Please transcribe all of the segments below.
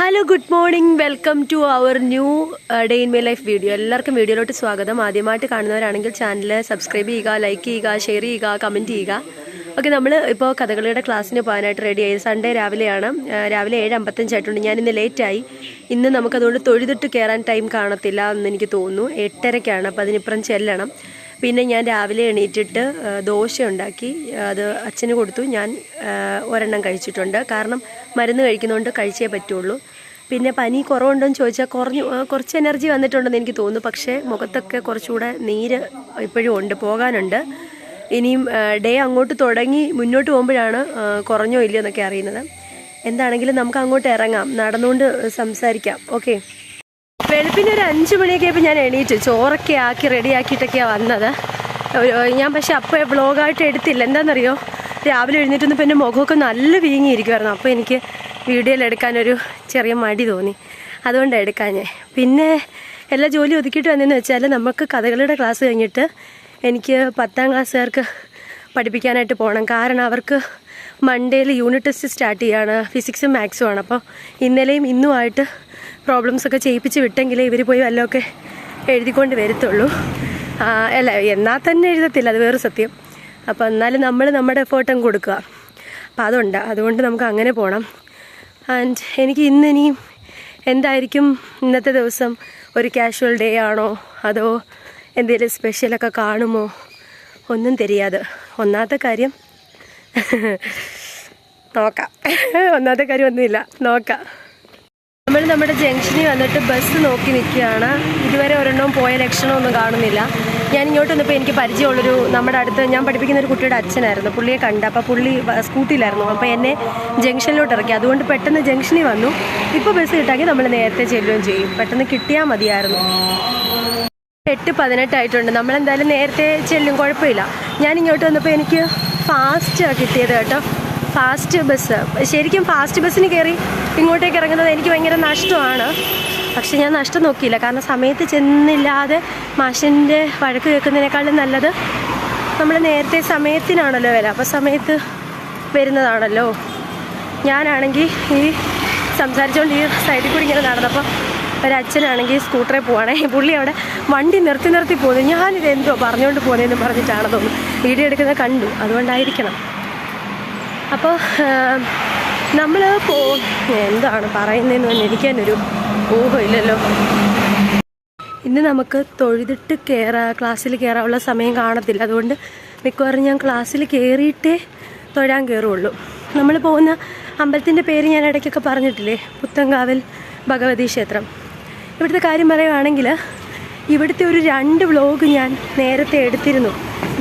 Hello good morning welcome to our new day in my life video എല്ലാവർക്കും വീഡിയോയിലോട്ട് സ്വാഗതം. ആദ്യമായിട്ട് കാണുന്നവരാണെങ്കിൽ ചാനൽ സബ്സ്ക്രൈബ് ചെയ്യുക ലൈക്ക് ചെയ്യുക ഷെയർ ചെയ്യുക കമന്റ് ചെയ്യുക. ഓക്കെ നമ്മൾ ഇപ്പോൾ കഥകളിയുടെ ക്ലാസ്സിന് പോകാനായിട്ട് റെഡി ആയി. സൺഡേ രാവിലെയാണ്. രാവിലെ ഏഴ് അമ്പത്തഞ്ചായിട്ടുണ്ട് ഞാൻ ഇന്ന് ലേറ്റായി ഇന്ന് നമുക്കതുകൊണ്ട് തൊഴുതിട്ട് കയറാൻ ടൈം കാണത്തില്ല എന്ന് എനിക്ക് തോന്നുന്നു. എട്ടരയ്ക്കാണ്. അപ്പോൾ അതിനിപ്പുറം ചെല്ലണം. പിന്നെ ഞാൻ രാവിലെ എണീറ്റിട്ട് ദോശ ഉണ്ടാക്കി അത് അച്ഛന് കൊടുത്തു. ഞാൻ ഒരെണ്ണം കഴിച്ചിട്ടുണ്ട്. കാരണം മരുന്ന് കഴിക്കുന്നതുകൊണ്ട് കഴിച്ചേ പറ്റുള്ളൂ. പിന്നെ പനി കുറവുണ്ടോ എന്ന് ചോദിച്ചാൽ കുറഞ്ഞു കുറച്ച് എനർജി വന്നിട്ടുണ്ടെന്ന് എനിക്ക് തോന്നുന്നു. പക്ഷേ മുഖത്തൊക്കെ കുറച്ചുകൂടെ നീര് ഇപ്പോഴും ഉണ്ട് പോകാനുണ്ട്. ഇനിയും ഡേ അങ്ങോട്ട് തുടങ്ങി മുന്നോട്ട് പോകുമ്പോഴാണ് കുറഞ്ഞോ ഇല്ലയോ എന്നൊക്കെ അറിയുന്നത്. എന്താണെങ്കിലും നമുക്ക് അങ്ങോട്ട് ഇറങ്ങാം നടന്നുകൊണ്ട് സംസാരിക്കാം. ഓക്കെ? വെളുപ്പിന് ഒരു അഞ്ച് മണിയൊക്കെ ഞാൻ എണീറ്റ് ചോറൊക്കെ ആക്കി റെഡിയാക്കിയിട്ടൊക്കെയാണ് വന്നത്. ഞാൻ പക്ഷേ അപ്പോൾ വ്ളോഗായിട്ട് എടുത്തില്ല. എന്താണെന്നറിയോ രാവിലെ എഴുന്നേറ്റൊന്നും പിന്നെ മുഖമൊക്കെ നല്ല വീങ്ങിയിരിക്കുമായിരുന്നു അപ്പോൾ എനിക്ക് വീഡിയോയിൽ എടുക്കാനൊരു ചെറിയ മടി തോന്നി. അതുകൊണ്ട് എടുക്കാൻ ഞാൻ പിന്നെ എല്ലാ ജോലി ഒതുക്കിയിട്ട് വന്നതെന്ന് വെച്ചാൽ നമുക്ക് കഥകളുടെ ക്ലാസ് കഴിഞ്ഞിട്ട് എനിക്ക് പത്താം ക്ലാസ്സുകാർക്ക് പഠിപ്പിക്കാനായിട്ട് പോകണം കാരണം അവർക്ക് മൺഡേയിൽ യൂണിറ്റ് ടെസ്റ്റ് സ്റ്റാർട്ട് ചെയ്യാണ്. ഫിസിക്സും മാത്സും ആണ്. അപ്പോൾ ഇന്നലെയും ഇന്നുമായിട്ട് പ്രോബ്ലംസ് ഒക്കെ ചെയ്യിപ്പിച്ച് വിട്ടെങ്കിലേ ഇവർ പോയി വല്ലതൊക്കെ എഴുതിക്കൊണ്ട് വരത്തുള്ളൂ ആ, അല്ല എന്നാൽ തന്നെ എഴുതത്തില്ല അത് വേറെ സത്യം അപ്പോൾ എന്നാലും നമ്മൾ നമ്മുടെ എഫേർട്ടും കൊടുക്കുക അപ്പോൾ അതുണ്ട് അതുകൊണ്ട് നമുക്ക് അങ്ങനെ പോകണം ആൻഡ് എനിക്ക് ഇന്ന് ഇനിയും എന്തായിരിക്കും ഇന്നത്തെ ദിവസം ഒരു കാഷ്വൽ ഡേ ആണോ അതോ എന്തെങ്കിലും സ്പെഷ്യലൊക്കെ കാണുമോ ഒന്നും தெரியாது ഒന്നാമത്തെ കാര്യം നോക്കാം ഒന്നാമത്തെ കാര്യം ഒന്നുമില്ല നോക്കാം നമ്മൾ നമ്മുടെ ജംഗ്ഷനിൽ വന്നിട്ട് ബസ് നോക്കി നിൽക്കുകയാണ്. ഇതുവരെ ഒരെണ്ണവും പോയ ലക്ഷണമൊന്നും കാണുന്നില്ല. ഞാൻ ഇങ്ങോട്ട് വന്നപ്പോൾ എനിക്ക് പരിചയമുള്ളൊരു നമ്മുടെ അടുത്ത് ഞാൻ പഠിപ്പിക്കുന്ന ഒരു കുട്ടിയുടെ അച്ഛനായിരുന്നു. പുള്ളിയെ കണ്ട അപ്പോൾ പുള്ളി സ്കൂട്ടിയിലായിരുന്നു. അപ്പോൾ എന്നെ ജംഗ്ഷനിലോട്ട് ഇറക്കി. അതുകൊണ്ട് പെട്ടെന്ന് ജംഗ്ഷനിൽ വന്നു. ഇപ്പോൾ ബസ് കിട്ടാങ്കിൽ നമ്മൾ നേരത്തെ ചെല്ലുകയും ചെയ്യും. പെട്ടെന്ന് കിട്ടിയാൽ മതിയായിരുന്നു. എട്ട് പതിനെട്ടായിട്ടുണ്ട് നമ്മളെന്തായാലും നേരത്തെ ചെല്ലും. കുഴപ്പമില്ല. ഞാൻ ഇങ്ങോട്ട് വന്നപ്പോൾ എനിക്ക് ഫാസ്റ്റാണ് കിട്ടിയത് കേട്ടോ. Fast bus. ശരിക്കും ഫാസ്റ്റ് ബസ്സിന് കയറി ഇങ്ങോട്ടേക്ക് ഇറങ്ങുന്നത് എനിക്ക് ഭയങ്കര നഷ്ടമാണ്. പക്ഷെ ഞാൻ നഷ്ടം നോക്കിയില്ല. കാരണം സമയത്ത് ചെന്നില്ലാതെ മാഷിന്റെ വഴക്ക് കേൾക്കുന്നതിനേക്കാളും നല്ലത് നമ്മൾ നേരത്തെ സമയത്തിനാണല്ലോ വില അപ്പോൾ സമയത്ത് വരുന്നതാണല്ലോ. ഞാനാണെങ്കിൽ ഈ സംസാരിച്ചുകൊണ്ട് ഈ സൈഡിൽ കൂടി ഇങ്ങനെ നടന്നപ്പോൾ ഒരച്ഛനാണെങ്കിൽ സ്കൂട്ടറിൽ പോവാണേ. പുള്ളി അവിടെ വണ്ടി നിർത്തി നിർത്തി പോകുന്നു ഞാനിത് എന്തോ പറഞ്ഞുകൊണ്ട് പോകുന്നതെന്ന് പറഞ്ഞിട്ടാണ് തോന്നുന്നു. വീഡിയോ എടുക്കുന്നത് കണ്ടു. അതുകൊണ്ടായിരിക്കണം. അപ്പോൾ നമ്മൾ പോ എന്താണ് പറയുന്നതെന്ന് എനിക്ക് തന്നെ ഒരു ഊഹമില്ലല്ലോ. ഇന്ന് നമുക്ക് തൊഴുതിട്ട് കയറാ ക്ലാസ്സിൽ കയറാനുള്ള സമയം കാണത്തില്ല. അതുകൊണ്ട് മിക്കവാറും ഞാൻ ക്ലാസ്സിൽ കയറിയിട്ടേ തൊഴാൻ കയറുള്ളൂ നമ്മൾ പോകുന്ന അമ്പലത്തിന്റെ പേര് ഞാൻ ഇടയ്ക്കൊക്കെ പറഞ്ഞിട്ടില്ലേ? പുത്തങ്കാവൽ ഭഗവതി ക്ഷേത്രം. ഇവിടുത്തെ കാര്യം പറയുവാണെങ്കിൽ ഇവിടുത്തെ ഒരു രണ്ട് വ്ലോഗ് ഞാൻ നേരത്തെ എടുത്തിരുന്നു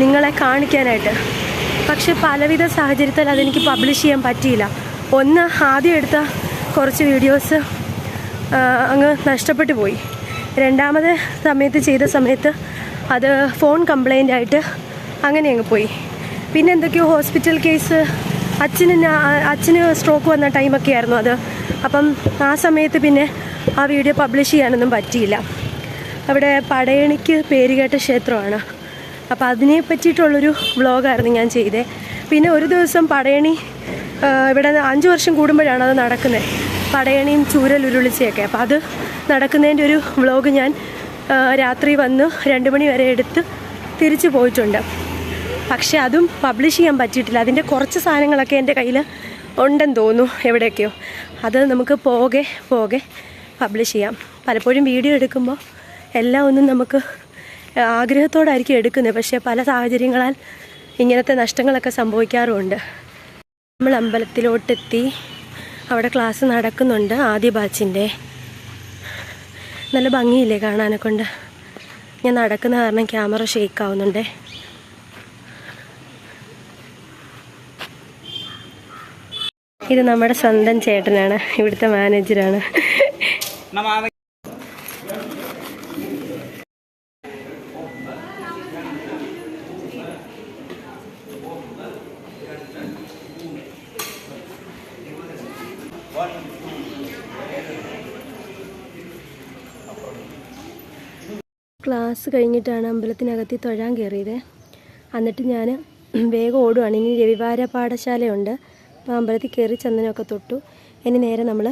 നിങ്ങളെ കാണിക്കാനായിട്ട്. പക്ഷെ പലവിധ സാഹചര്യത്തിൽ അതെനിക്ക് പബ്ലിഷ് ചെയ്യാൻ പറ്റിയില്ല. ഒന്ന് ആദ്യം എടുത്ത കുറച്ച് വീഡിയോസ് അങ്ങ് നഷ്ടപ്പെട്ടു പോയി. രണ്ടാമത് സമയത്ത് ചെയ്ത സമയത്ത് അത് ഫോൺ കംപ്ലൈന്റ് ആയിട്ട് അങ്ങനെ അങ്ങ് പോയി. പിന്നെ എന്തൊക്കെയോ ഹോസ്പിറ്റൽ കേസ് അച്ഛന് അച്ഛന് സ്ട്രോക്ക് വന്ന ടൈമൊക്കെ ആയിരുന്നു അത്. അപ്പം ആ സമയത്ത് പിന്നെ ആ വീഡിയോ പബ്ലിഷ് ചെയ്യാനൊന്നും പറ്റിയില്ല. അവിടെ പടയണിക്ക് പേരുകേട്ട ക്ഷേത്രമാണ്. അപ്പോൾ അതിനെ പറ്റിയിട്ടുള്ളൊരു വ്ളോഗായിരുന്നു ഞാൻ ചെയ്തത് പിന്നെ ഒരു ദിവസം പടയണി ഇവിടെ അഞ്ച് വർഷം കൂടുമ്പോഴാണ് അത് നടക്കുന്നത്. പടയണിയും ചൂരൽ ഉരുളിച്ചയൊക്കെ. അപ്പോൾ അത് നടക്കുന്നതിന്റെ ഒരു വ്ളോഗ് ഞാൻ രാത്രി വന്ന് രണ്ട് മണി വരെ എടുത്ത് തിരിച്ചു പോയിട്ടുണ്ട്. പക്ഷെ അതും പബ്ലിഷ് ചെയ്യാൻ പറ്റിയിട്ടില്ല. അതിന്റെ കുറച്ച് സാധനങ്ങളൊക്കെ എന്റെ കയ്യിൽ ഉണ്ടെന്ന് തോന്നുന്നു എവിടെയൊക്കെയോ. അത് നമുക്ക് പോകെ പോകെ പബ്ലിഷ് ചെയ്യാം. പലപ്പോഴും വീഡിയോ എടുക്കുമ്പോൾ എല്ലാം ഒന്നും നമുക്ക് ആഗ്രഹത്തോടായിരിക്കും എടുക്കുന്നത്. പക്ഷേ പല സാഹചര്യങ്ങളാൽ ഇങ്ങനത്തെ നഷ്ടങ്ങളൊക്കെ സംഭവിക്കാറുമുണ്ട്. നമ്മൾ അമ്പലത്തിലോട്ടെത്തി അവിടെ ക്ലാസ് നടക്കുന്നുണ്ട് ആദ്യ ബാച്ചിന്റെ. നല്ല ഭംഗിയില്ലേ കാണാനെ കൊണ്ട് ഞാൻ നടക്കുന്ന കാരണം ക്യാമറ ഷേക്ക് ആവുന്നുണ്ട് ഇത് നമ്മുടെ സ്വന്തം ചേട്ടനാണ്. ഇവിടുത്തെ മാനേജറാണ്. ക്ലാസ് കഴിഞ്ഞിട്ടാണ് അമ്പലത്തിനകത്ത് തൊഴാൻ കയറിയത്. എന്നിട്ട് ഞാൻ വേഗം ഓടുവാണ്. ഇനി രവിവാര പാഠശാലയുണ്ട്. അപ്പോൾ അമ്പലത്തിൽ കയറി ചന്ദനമൊക്കെ തൊട്ടു. ഇനി നേരെ നമ്മൾ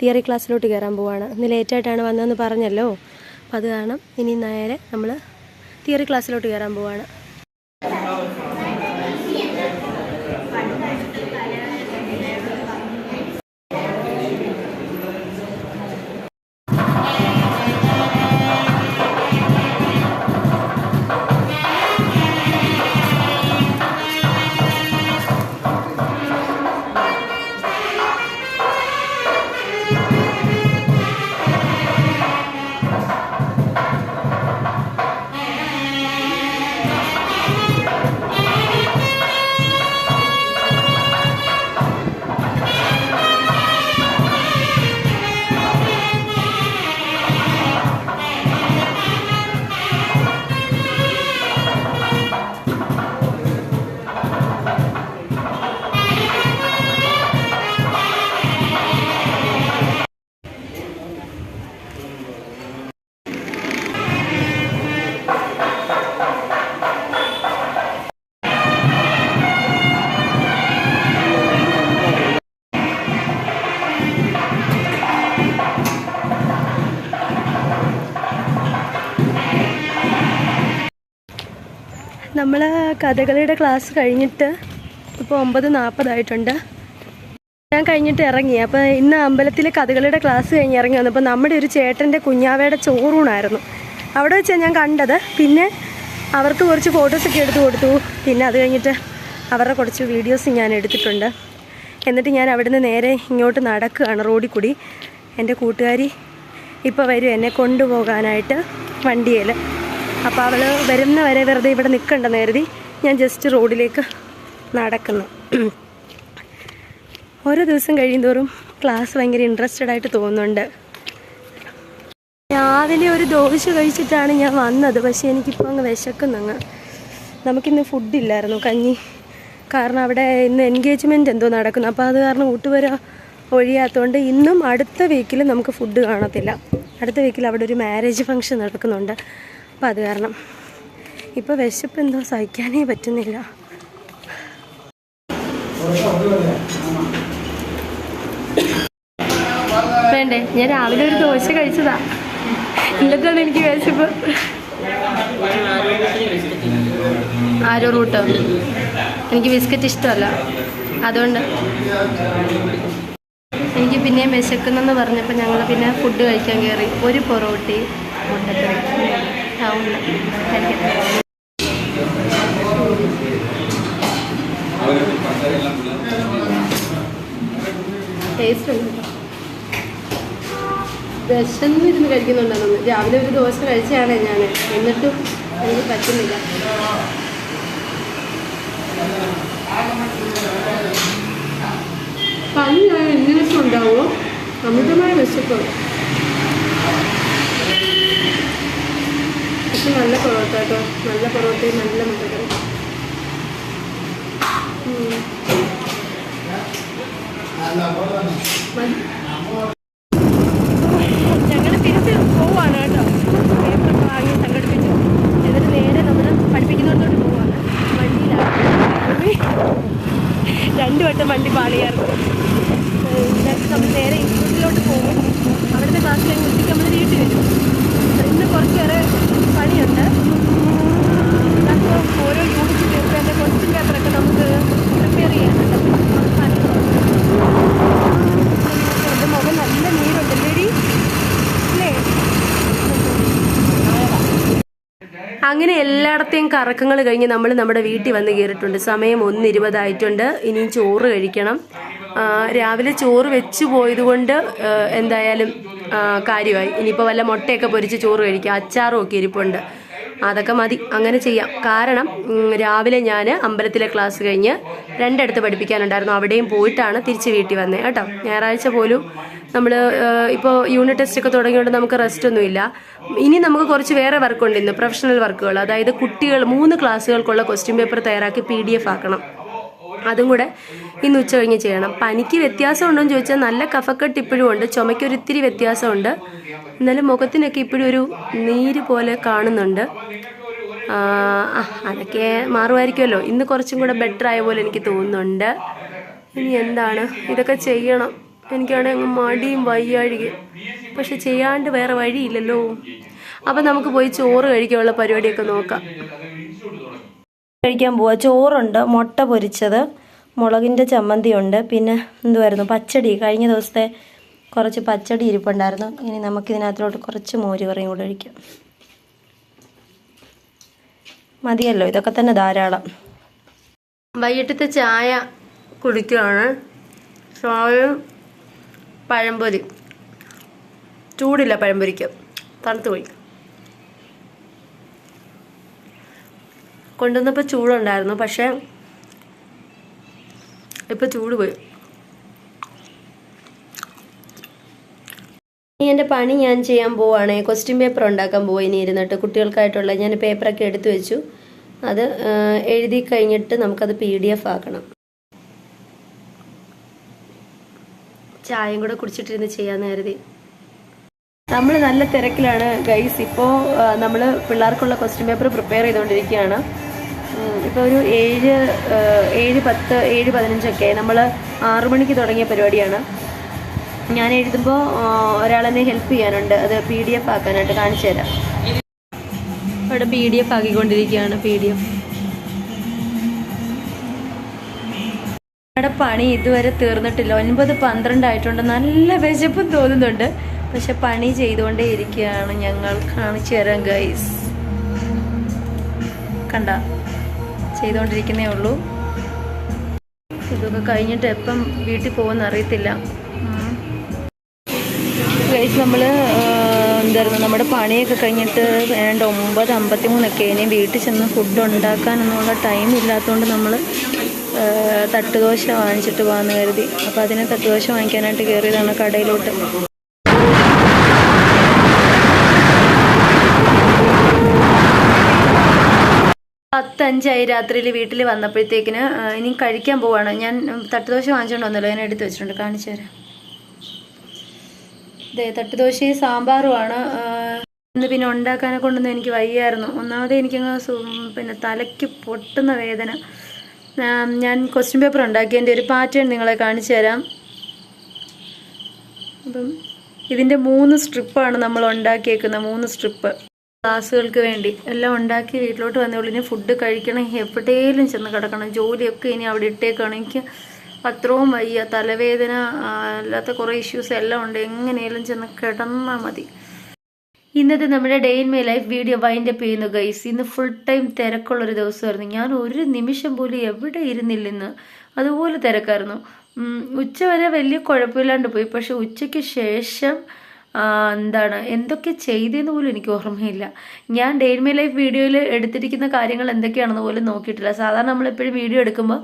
തിയറി ക്ലാസ്സിലോട്ട് കയറാൻ പോവാണ്. ഇന്ന് ലേറ്റായിട്ടാണ് വന്നതെന്ന് പറഞ്ഞല്ലോ. അപ്പം അത് കാരണം ഇനി നേരെ നമ്മൾ തിയറി ക്ലാസ്സിലോട്ട് കയറാൻ പോവാണ്. കഥകളിയുടെ ക്ലാസ് കഴിഞ്ഞിട്ട് ഇപ്പോൾ ഒമ്പത് നാൽപ്പതായിട്ടുണ്ട് ഞാൻ കഴിഞ്ഞിട്ട് ഇറങ്ങി. അപ്പോൾ ഇന്ന് അമ്പലത്തിലെ കഥകളിയുടെ ക്ലാസ് കഴിഞ്ഞ് ഇറങ്ങി വന്നപ്പോൾ നമ്മുടെ ഒരു ചേട്ടന്റെ കുഞ്ഞാവയുടെ ചോറൂണായിരുന്നു. അവിടെ വെച്ചാണ് ഞാൻ കണ്ടത്. പിന്നെ അവർക്ക് കുറച്ച് ഫോട്ടോസൊക്കെ എടുത്തു കൊടുത്തു. പിന്നെ അത് കഴിഞ്ഞിട്ട് അവരുടെ കുറച്ച് വീഡിയോസ് ഞാൻ എടുത്തിട്ടുണ്ട്. എന്നിട്ട് ഞാൻ അവിടുന്ന് നേരെ ഇങ്ങോട്ട് നടക്കുകയാണ് റോഡിൽ കൂടി. എന്റെ കൂട്ടുകാരി ഇപ്പോൾ വരും എന്നെ കൊണ്ടുപോകാനായിട്ട് വണ്ടിയിൽ അപ്പോൾ അവൾ വരുന്ന വരെ വെറുതെ ഇവിടെ നിൽക്കണ്ടെന്ന് കരുതി ഞാൻ ജസ്റ്റ് റോഡിലേക്ക് നടക്കുന്നു. ഓരോ ദിവസം കഴിയുന്തോറും ക്ലാസ് ഭയങ്കര ഇൻട്രസ്റ്റഡ് ആയിട്ട് തോന്നുന്നുണ്ട്. രാവിലെ ഒരു ദോശ കഴിച്ചിട്ടാണ് ഞാൻ വന്നത്. പക്ഷേ എനിക്കിപ്പോൾ അങ്ങ് വിശക്കുന്നങ്ങ് നമുക്കിന്ന് ഫുഡില്ലായിരുന്നു കഞ്ഞി. കാരണം അവിടെ ഇന്ന് എൻഗേജ്മെന്റ് എന്തോ നടക്കുന്നു. അപ്പോൾ അത് കാരണം ഊട്ടുവര ഒഴിയാത്തതുകൊണ്ട് ഇന്നും അടുത്ത വീക്കിൽ നമുക്ക് ഫുഡ് കാണത്തില്ല. അടുത്ത വീക്കിൽ അവിടെ ഒരു മാരേജ് ഫംഗ്ഷൻ നടക്കുന്നുണ്ട്. അപ്പോൾ അത് കാരണം ഇപ്പോൾ വിശപ്പ് എന്തോ സഹിക്കാനേ പറ്റുന്നില്ല. വേണ്ടേ ഞാൻ രാവിലെ ഒരു ദോശ കഴിച്ചതാ. എന്നിട്ടാണ് എനിക്ക് വിശപ്പ്. ആരോ റൂട്ട്. എനിക്ക് ബിസ്ക്കറ്റ് ഇഷ്ടമല്ല. അതുകൊണ്ട് എനിക്ക് പിന്നെയും വിശക്കുന്നെന്ന് പറഞ്ഞപ്പോൾ ഞങ്ങൾ പിന്നെ ഫുഡ് കഴിക്കാൻ കയറി ഒരു പൊറോട്ടി മുട്ടക്കറി. ടൗണിൽ ടേസ്റ്റ് ഉണ്ട് വിശന്ന് ഇരുന്ന് കഴിക്കുന്നുണ്ടെന്ന് രാവിലെ ഒരു ദോശ കഴിച്ചാണ് ഞാൻ. എന്നിട്ടും എനിക്ക് പറ്റുന്നില്ല. പല്ല് എങ്ങനെയൊക്കെ ഉണ്ടാവുമോ? അമിതമായ വിശപ്പ്. പക്ഷെ നല്ല പൊറോട്ട കേട്ടോ. നല്ല പൊറോട്ടയും നല്ല മുട്ടക്കറി. ഉം. മതി. ഞങ്ങൾ തിരിച്ച് പോവാണ് കേട്ടോ പേപ്പർ വാങ്ങി സംഘടിപ്പിച്ചു എന്നിട്ട് നേരെ നമ്മൾ പഠിപ്പിക്കുന്നിടത്തോട്ട് പോവാണ് വണ്ടിയിലാണ് രണ്ടു വട്ടം വണ്ടി പാളിയായിരുന്നു നെക്സ്റ്റ് നമ്മൾ നേരെ ഇൻസ്റ്റിറ്റ്യൂട്ടിലോട്ട് പോകും അവിടുത്തെ ക്ലാസ് കഴിഞ്ഞ് ഉച്ചയ്ക്ക് നമ്മൾ വീട്ടിൽ വരും ഇന്ന് കുറച്ചേറെ പണിയുണ്ട് അപ്പോൾ ഓരോ യൂണിറ്റ് തീർച്ചയായിട്ടും ക്വസ്റ്റ്യൻ പേപ്പറൊക്കെ നമുക്ക് പ്രിപ്പയർ ചെയ്യാനുണ്ട് എന്റെ മുഖം നല്ല നീരുണ്ടല്ലേടി അല്ലേ അങ്ങനെ എല്ലായിടത്തെയും കറക്കങ്ങൾ കഴിഞ്ഞ് നമ്മൾ നമ്മുടെ വീട്ടിൽ വന്ന് കയറിയിട്ടുണ്ട്. സമയം ഒന്ന് ഇരുപതായിട്ടുണ്ട് ഇനിയും ചോറ് കഴിക്കണം. രാവിലെ ചോറ് വെച്ച് പോയതുകൊണ്ട് എന്തായാലും കാര്യമായി. ഇനിയിപ്പോൾ വല്ല മുട്ടയൊക്കെ പൊരിച്ച് ചോറ് കഴിക്കുക അച്ചാറും ഒക്കെ ഇരിപ്പുണ്ട്. അതൊക്കെ മതി. അങ്ങനെ ചെയ്യാം. കാരണം രാവിലെ ഞാൻ അമ്പലത്തിലെ ക്ലാസ് കഴിഞ്ഞ് രണ്ടിടത്ത് പഠിപ്പിക്കാനുണ്ടായിരുന്നു. അവിടെയും പോയിട്ടാണ് തിരിച്ച് വീട്ടിൽ വന്നത് കേട്ടോ? ഞായറാഴ്ച പോലും നമ്മൾ ഇപ്പോൾ യൂണിറ്റ് ടെസ്റ്റ് ഒക്കെ തുടങ്ങിയോണ്ട് നമുക്ക് റെസ്റ്റ് ഒന്നുമില്ല. ഇനി നമുക്ക് കുറച്ച് വേറെ വർക്കുണ്ട് ഇന്ന് പ്രൊഫഷണൽ വർക്കുകൾ അതായത് കുട്ടികൾ മൂന്ന് ക്ലാസ്സുകൾക്കുള്ള ക്വസ്റ്റ്യൻ പേപ്പർ തയ്യാറാക്കി പി ഡി എഫ് ആക്കണം. അതും കൂടെ ഇന്ന് ഉച്ച കഴിഞ്ഞ് ചെയ്യണം. പനിക്ക് വ്യത്യാസം ഉണ്ടോ എന്ന് ചോദിച്ചാൽ നല്ല കഫക്കെട്ട് ഇപ്പോഴും ഉണ്ട്. ചുമയ്ക്ക് ഒരു ഇത്തിരി വ്യത്യാസമുണ്ട്. എന്നാലും മുഖത്തിനൊക്കെ ഇപ്പോഴും ഒരു നീര് പോലെ കാണുന്നുണ്ട്. അതൊക്കെ മാറുമായിരിക്കുമല്ലോ. ഇന്ന് കുറച്ചും കൂടെ ബെറ്റർ ആയ പോലെ എനിക്ക് തോന്നുന്നുണ്ട്. ഇനി എന്താണ്? ഇതൊക്കെ ചെയ്യണം. എനിക്കാണെങ്കിൽ അങ്ങ് മടിയും വയ്യാഴികയും. പക്ഷെ ചെയ്യാണ്ട് വേറെ വഴിയില്ലല്ലോ. അപ്പം നമുക്ക് പോയി ചോറ് കഴിക്കാനുള്ള പരിപാടിയൊക്കെ നോക്കാം. കഴിക്കാൻ പോവാ. ചോറുണ്ട് മുട്ട പൊരിച്ചത് മുളകിന്റെ ചമ്മന്തി ഉണ്ട് പിന്നെ എന്തുവായിരുന്നു? പച്ചടി. കഴിഞ്ഞ ദിവസത്തെ കുറച്ച് പച്ചടി ഇരിപ്പുണ്ടായിരുന്നു. ഇനി നമുക്കിതിനകത്തോട്ട് കുറച്ച് മോര് കറിയും കൂടെ ഒഴിക്കാം. മതിയല്ലോ ഇതൊക്കെ തന്നെ ധാരാളം. വൈകിട്ടത്തെ ചായ കുടിക്കുകയാണ് ചായയും പഴംപൊരി. ചൂടില്ല പഴംപൊരിക്ക്. തണുത്ത് പോയി കൊണ്ടുവന്നപ്പോൾ ചൂടുണ്ടായിരുന്നു. പക്ഷേ ഇപ്പം ചൂട് പോയി. ഇനി എന്റെ പണി ഞാൻ ചെയ്യാൻ പോവുകയാണ് ക്വസ്റ്റ്യൻ പേപ്പർ ഉണ്ടാക്കാൻ പോയി ഇനി ഇരുന്നിട്ട്. കുട്ടികൾക്കായിട്ടുള്ള ഞാൻ പേപ്പറൊക്കെ എടുത്തു വെച്ചു. അത് എഴുതി കഴിഞ്ഞിട്ട് നമുക്കത് പി ഡി എഫ് ആക്കണം. ചായയും കൂടെ കുടിച്ചിട്ടിരുന്ന് ചെയ്യാന്ന് കരുതി. നമ്മൾ നല്ല തിരക്കിലാണ് ഗൈസ് ഇപ്പോൾ നമ്മൾ പിള്ളേർക്കുള്ള ക്വസ്റ്റ്യൻ പേപ്പർ പ്രിപ്പയർ ചെയ്തുകൊണ്ടിരിക്കുകയാണ് ഇപ്പോൾ ഒരു ഏഴ് ഏഴ് പത്ത് ഏഴ് പതിനഞ്ചൊക്കെ നമ്മൾ ആറു മണിക്ക് തുടങ്ങിയ പരിപാടിയാണ്. ഞാൻ എഴുതുമ്പോൾ ഒരാളെന്നെ ഹെൽപ്പ് ചെയ്യാനുണ്ട്. അത് പി ഡി എഫ് ആക്കാനായിട്ട് കാണിച്ചു തരാം. അവിടെ പി ഡി എഫ് ആക്കിക്കൊണ്ടിരിക്കുകയാണ് പി ഡി എഫ് നമ്മുടെ പണി ഇതുവരെ തീർന്നിട്ടില്ല. ഒൻപത് പന്ത്രണ്ട് ആയിട്ടുണ്ട് നല്ല വിശപ്പും തോന്നുന്നുണ്ട്. പക്ഷെ പണി ചെയ്തുകൊണ്ടേ ഇരിക്കുകയാണ് ഞങ്ങൾ. കാണിച്ചു തരാം ഗൈസ് കണ്ട ചെയ്തുകൊണ്ടിരിക്കുന്നേ ഉള്ളൂ. ഇതൊക്കെ കഴിഞ്ഞിട്ട് എപ്പം വീട്ടിൽ പോകുമെന്ന് അറിയത്തില്ല. ഗൈസ് നമ്മൾ എന്തായിരുന്നു നമ്മുടെ പണിയൊക്കെ കഴിഞ്ഞിട്ട് വേണ്ട ഒമ്പത് അമ്പത്തി മൂന്നൊക്കെ ഇനി വീട്ടിൽ ചെന്ന് ഫുഡ് ഉണ്ടാക്കാനൊന്നുമുള്ള ടൈം ഇല്ലാത്തതുകൊണ്ട് നമ്മൾ തട്ടുദോശ വാങ്ങിച്ചിട്ട് പോകാമെന്ന് കരുതി. അപ്പോൾ അതിന് തട്ടുദോശ വാങ്ങിക്കാനായിട്ട് കയറിയതാണ് കടയിലോട്ട്. പത്തഞ്ചായി രാത്രിയിൽ വീട്ടിൽ വന്നപ്പോഴത്തേക്കിന് ഇനി കഴിക്കാൻ പോവാണ്. ഞാൻ തട്ടുദോശ വാങ്ങിച്ചുകൊണ്ട് വന്നല്ലോ. ഞാൻ എടുത്ത് വെച്ചിട്ടുണ്ട്. കാണിച്ചു തരാം. അതെ തട്ടുദോശയും സാമ്പാറുമാണ് ഇന്ന് പിന്നെ ഉണ്ടാക്കാനെ കൊണ്ടൊന്നും എനിക്ക് വയ്യായിരുന്നു. ഒന്നാമത് എനിക്കങ്ങ് പിന്നെ തലയ്ക്ക് പൊട്ടുന്ന വേദന. ഞാൻ ക്വസ്റ്റ്യൻ പേപ്പർ ഉണ്ടാക്കിയതിന്റെ ഒരു പാറ്റേൺ നിങ്ങളെ കാണിച്ചു തരാം. അപ്പം ഇതിന്റെ മൂന്ന് സ്ട്രിപ്പാണ് നമ്മൾ ഉണ്ടാക്കിയേക്കുന്നത് മൂന്ന് സ്ട്രിപ്പ് ക്ലാസ്സുകൾക്ക് വേണ്ടി. എല്ലാം ഉണ്ടാക്കി വീട്ടിലോട്ട് വന്നോളൂ ഇനി ഫുഡ് കഴിക്കണം. എവിടെയെങ്കിലും ചെന്ന് കിടക്കണം. ജോലിയൊക്കെ ഇനി അവിടെ ഇട്ടേക്കാണ്. എനിക്ക് അത്രയും വയ്യ. തലവേദന അല്ലാത്ത കുറേ ഇഷ്യൂസ് എല്ലാം ഉണ്ട്. എങ്ങനെയെങ്കിലും ചെന്ന് കിടന്നാൽ മതി. ഇന്നത്തെ നമ്മുടെ day in my life video wind up ചെയ്യുന്നു ഗൈസ് ഇന്ന് ഫുൾ ടൈം തിരക്കുള്ള തിരക്കുള്ളൊരു ദിവസമായിരുന്നു. ഞാൻ ഒരു നിമിഷം പോലും എവിടെ ഇരുന്നില്ല ഇന്ന് അതുപോലെ തിരക്കായിരുന്നു. ഉച്ച വരെ വലിയ കുഴപ്പമില്ലാണ്ട് പോയി. പക്ഷെ ഉച്ചയ്ക്ക് ശേഷം എന്താണ് എന്തൊക്കെ ചെയ്തതെന്ന് പോലും എനിക്ക് ഓർമ്മയില്ല. ഞാൻ ഡേ ഇൻ മൈ ലൈഫ് വീഡിയോയിൽ എടുത്തിരിക്കുന്ന കാര്യങ്ങൾ എന്തൊക്കെയാണെന്ന് പോലും നോക്കിയിട്ടില്ല. സാധാരണ നമ്മളെപ്പോഴും വീഡിയോ എടുക്കുമ്പോൾ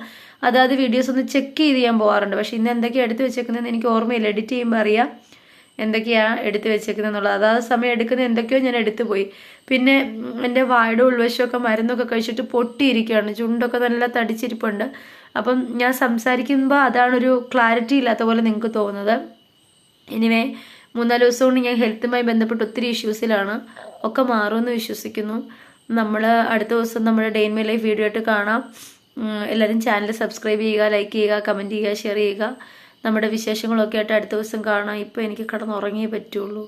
അതായത് വീഡിയോസ് ഒന്ന് ചെക്ക് ചെയ്ത് ചെയ്യാൻ പോകാറുണ്ട് പക്ഷേ ഇന്ന് എന്തൊക്കെയാണ് എടുത്ത് വെച്ചേക്കുന്നതെന്ന് എനിക്ക് ഓർമ്മയില്ല. എഡിറ്റ് ചെയ്യുമ്പോൾ അറിയാം. എന്തൊക്കെയാണ് എടുത്തു വെച്ചേക്കുന്നത് എന്നുള്ളത് അതാത് സമയം എടുക്കുന്ന എന്തൊക്കെയോ ഞാൻ എടുത്തു പോയി. പിന്നെ എന്റെ വായുടെ ഉൾവശമൊക്കെ മരുന്നൊക്കെ കഴിച്ചിട്ട് പൊട്ടിയിരിക്കുകയാണ്. ചുണ്ടൊക്കെ നല്ല തടിച്ചിരിപ്പുണ്ട്. അപ്പം ഞാൻ സംസാരിക്കുമ്പോൾ അതാണൊരു ക്ലാരിറ്റി ഇല്ലാത്ത പോലെ നിങ്ങൾക്ക് തോന്നുന്നത്. എനിവേ മൂന്നാൽ ദിവസം കൊണ്ട് ഞാൻ ഹെൽത്തുമായി ബന്ധപ്പെട്ട് ഒത്തിരി ഇഷ്യൂസിലാണ് ഒക്കെ മാറുമെന്ന് വിശ്വസിക്കുന്നു. നമ്മൾ അടുത്ത ദിവസം നമ്മുടെ ഡെയിൻ ഇൻ ലൈഫ് വീഡിയോ ആയിട്ട് കാണാം. എല്ലാവരും ചാനൽ സബ്സ്ക്രൈബ് ചെയ്യുക ലൈക്ക് ചെയ്യുക കമന്റ് ചെയ്യുക ഷെയർ ചെയ്യുക. നമ്മുടെ വിശേഷങ്ങളൊക്കെ ആയിട്ട് അടുത്ത ദിവസം കാണാം ഇപ്പോൾ എനിക്ക് കിടന്നുറങ്ങിയേ പറ്റുള്ളൂ.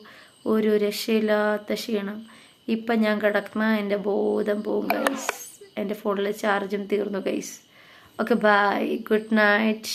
ഒരു രക്ഷയില്ലാത്ത ക്ഷീണം. ഇപ്പം ഞാൻ കിടക്കുന്ന എന്റെ ബോധം പോവും ഗൈസ് എന്റെ ഫോണിലെ ചാർജും തീർന്നു guys okay bye good night